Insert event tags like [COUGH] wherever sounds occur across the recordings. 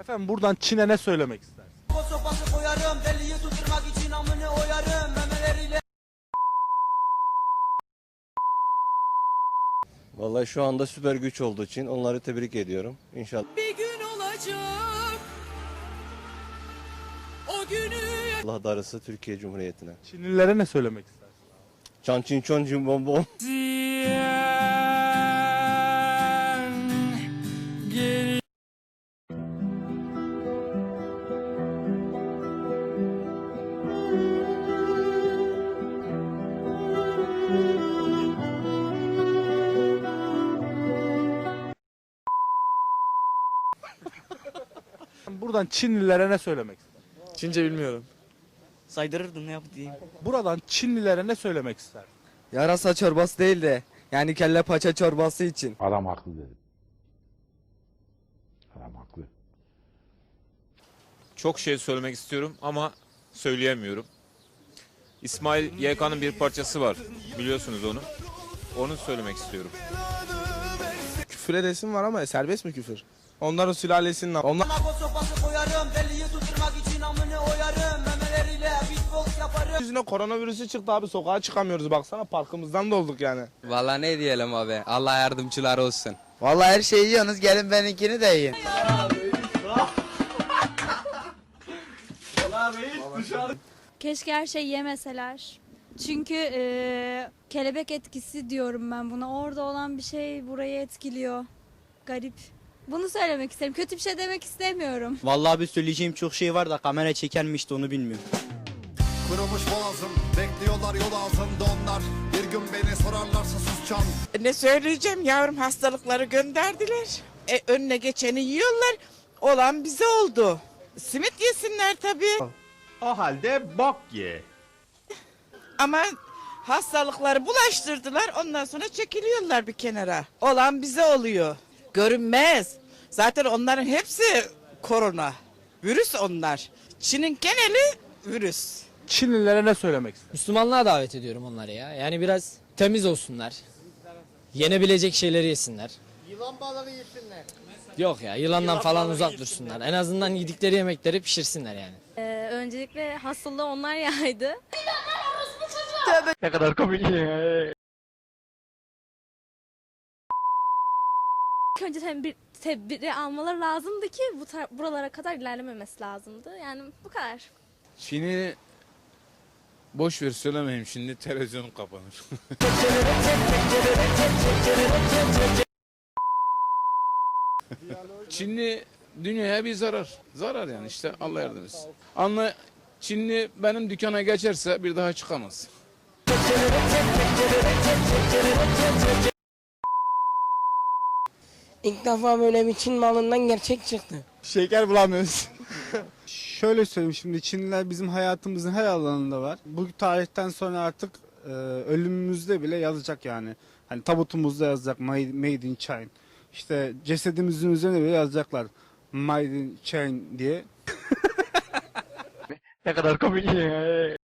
Efendim buradan Çin'e ne söylemek istersiniz? Sopası koyarım deliyi tutturmak için amını oyarım memeleriyle Vallahi şu anda süper güç olduğu için onları tebrik ediyorum. İnşallah bir gün olacak. O günü Allah darısı Türkiye Cumhuriyeti'ne. Çinlilere ne söylemek istersiniz? Çan çin çon cim bom bom. Buradan Çinlilere ne söylemek istersiniz? Çince bilmiyorum. Saydırırdın ne yap diyeyim Buradan Çinlilere ne söylemek istersiniz? Yarasa çorbası değil de yani kelle paça çorbası için. Adam haklı dedim. Adam haklı. Çok şey söylemek istiyorum ama söyleyemiyorum. İsmail YK'nın bir parçası var. Biliyorsunuz onu. Onu söylemek istiyorum. Küfür edesim var ama serbest mi küfür? Onların sülalesinin onlar Nago sopası koyarım deliyi tutturmak için amını oyarım memeleriyle beatbox yaparım yüzüne koronavirüsü çıktı abi sokağa çıkamıyoruz baksana parkımızdan dolduk yani. Vallahi ne diyelim abi. Allah yardımcılar olsun. Vallahi her şeyi yiyorsunuz gelin benimkini de yiyin. Keşke her şey yemeseler. Çünkü eee, kelebek etkisi diyorum ben buna. Orada olan bir şey burayı etkiliyor. Garip. Bunu söylemek isterim. Kötü bir şey demek istemiyorum. Vallahi bir söyleyeceğim çok şey var da kamera çeker mi işte onu bilmiyorum. Kurumuş boğazım Bekliyorlar yol ağzımda onlar Bir gün beni sorarlarsa susacağım Ne söyleyeceğim yavrum hastalıkları gönderdiler. E, önüne geçeni yiyorlar. Olan bize oldu. Simit yesinler tabii. O halde bok ye. Ama hastalıkları bulaştırdılar. Ondan sonra çekiliyorlar bir kenara. Olan bize oluyor. Görünmez. Zaten onların hepsi korona. Virüs onlar. Çin'in geneli virüs. Çinlilere ne söylemek istersiniz? Müslümanlığa davet ediyorum onları ya. Yani biraz temiz olsunlar. Yenebilecek şeyleri yesinler. Yılan balığı yesinler. Yok ya yılandan falan uzak dursunlar. En azından yedikleri yemekleri pişirsinler yani. Eee, öncelikle hastalığı onlar yaydı. Ne kadar komik. İlk önce tedbir, tedbiri almaları lazımdı ki bu buralara kadar ilerlememesi lazımdı. Yani bu kadar. Çin'i boş ver söylemeyeyim şimdi televizyonum kapanır. [LAUGHS] Çinli dünyaya bir zarar. Zarar yani işte Allah yardım etsin. Anla Çinli benim dükkana geçerse bir daha çıkamaz. İlk defa böyle bir Çin malından gerçek çıktı. Şeker bulamıyoruz. [LAUGHS] Şöyle söyleyeyim şimdi Çinliler bizim hayatımızın her alanında var. Bu tarihten sonra artık e, ölümümüzde bile yazacak yani. Hani tabutumuzda yazacak made, made in China. İşte cesedimizin üzerine bile yazacaklar made in China diye. [LAUGHS] Ne kadar komik. Sarı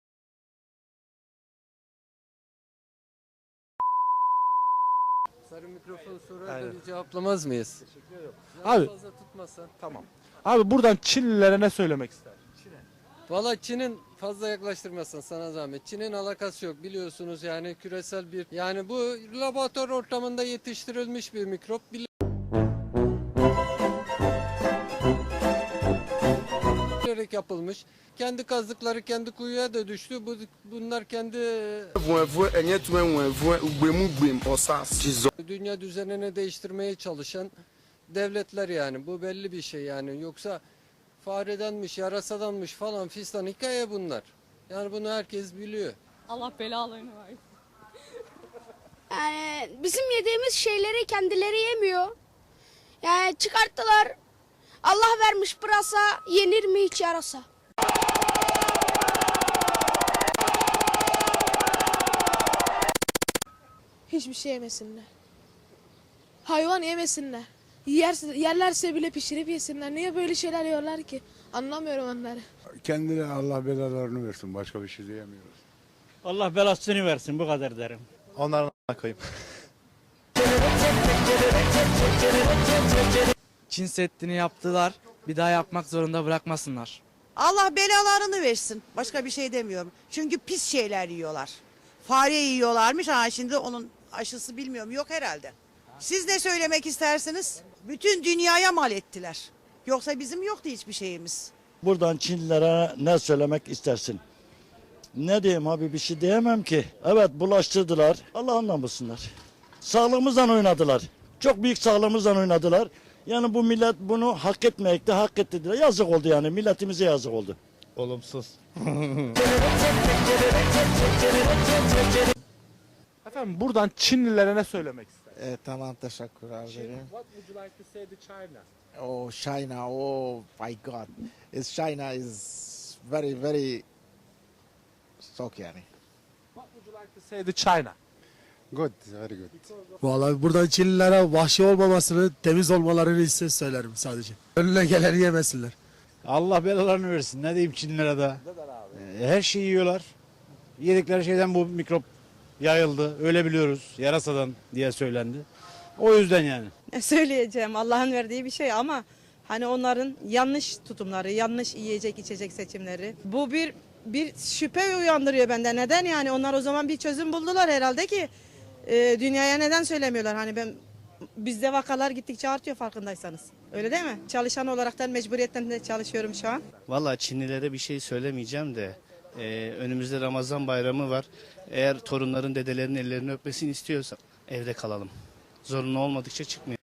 mikrofon sorar cevaplamaz mıyız? Abi Fazla tutmasan. tamam. Abi buradan Çinlilere ne söylemek istersiniz? Valla Çin'in fazla yaklaştırmasın sana zahmet. Çin'in alakası yok biliyorsunuz yani küresel bir yani bu laboratuvar ortamında yetiştirilmiş bir mikrop. Bilerek yapılmış. Kendi kazdıkları kendi kuyuya da düştü. Bu, bunlar kendi dünya düzenini değiştirmeye çalışan devletler yani. Bu belli bir şey yani. Yoksa faredenmiş, yarasadanmış falan fistan hikaye bunlar. Yani bunu herkes biliyor. Allah belalarını versin. Yani bizim yediğimiz şeyleri kendileri yemiyor. Yani çıkarttılar. Allah vermiş pırasa yenir mi hiç yarasa? Hiçbir şey yemesinler. Hayvan yemesinler. Yer, yerlerse bile pişirip yesinler. Niye böyle şeyler yiyorlar ki? Anlamıyorum onları. Kendine Allah belalarını versin. Başka bir şey diyemiyoruz. Allah belasını versin bu kadar derim. Onların koyayım. Çin Seddi'ni yaptılar. Bir daha yapmak zorunda bırakmasınlar. Allah belalarını versin. Başka bir şey demiyorum. Çünkü pis şeyler yiyorlar. Fare yiyorlarmış. Ha şimdi onun aşısı bilmiyorum. Yok herhalde. Siz ne söylemek istersiniz? Bütün dünyaya mal ettiler. Yoksa bizim yoktu hiçbir şeyimiz. Buradan Çinlilere ne söylemek istersin? Ne diyeyim abi bir şey diyemem ki. Evet bulaştırdılar. Allah'ın namusunlar. Sağlığımızdan oynadılar. Çok büyük sağlığımızdan oynadılar. Yani bu millet bunu hak etmeyekte hak ettiler. Yazık oldu yani milletimize yazık oldu. Olumsuz. Efendim buradan Çinlilere ne söylemek istersiniz? E, tamam teşekkür ederim. What would you like to say to China? Oh China, oh my God. It's China is very very sok yani. What would you like to say to China? Good, very good. Vallahi buradan Çinlilere vahşi olmamasını, temiz olmalarını iste söylerim sadece. Önüne geleni yemesinler. Allah belalarını versin. Ne diyeyim Çinlilere de. Her şeyi yiyorlar. Yedikleri şeyden bu mikrop yayıldı. Öyle biliyoruz. Yarasadan diye söylendi. O yüzden yani. Ne söyleyeceğim? Allah'ın verdiği bir şey ama hani onların yanlış tutumları, yanlış yiyecek içecek seçimleri. Bu bir bir şüphe uyandırıyor bende. Neden yani? Onlar o zaman bir çözüm buldular herhalde ki e, dünyaya neden söylemiyorlar? Hani ben bizde vakalar gittikçe artıyor farkındaysanız. Öyle değil mi? Çalışan olaraktan mecburiyetten de çalışıyorum şu an. Valla Çinlilere bir şey söylemeyeceğim de e, önümüzde Ramazan bayramı var. Eğer torunların dedelerin ellerini öpmesini istiyorsa evde kalalım. Zorunlu olmadıkça çıkmayalım.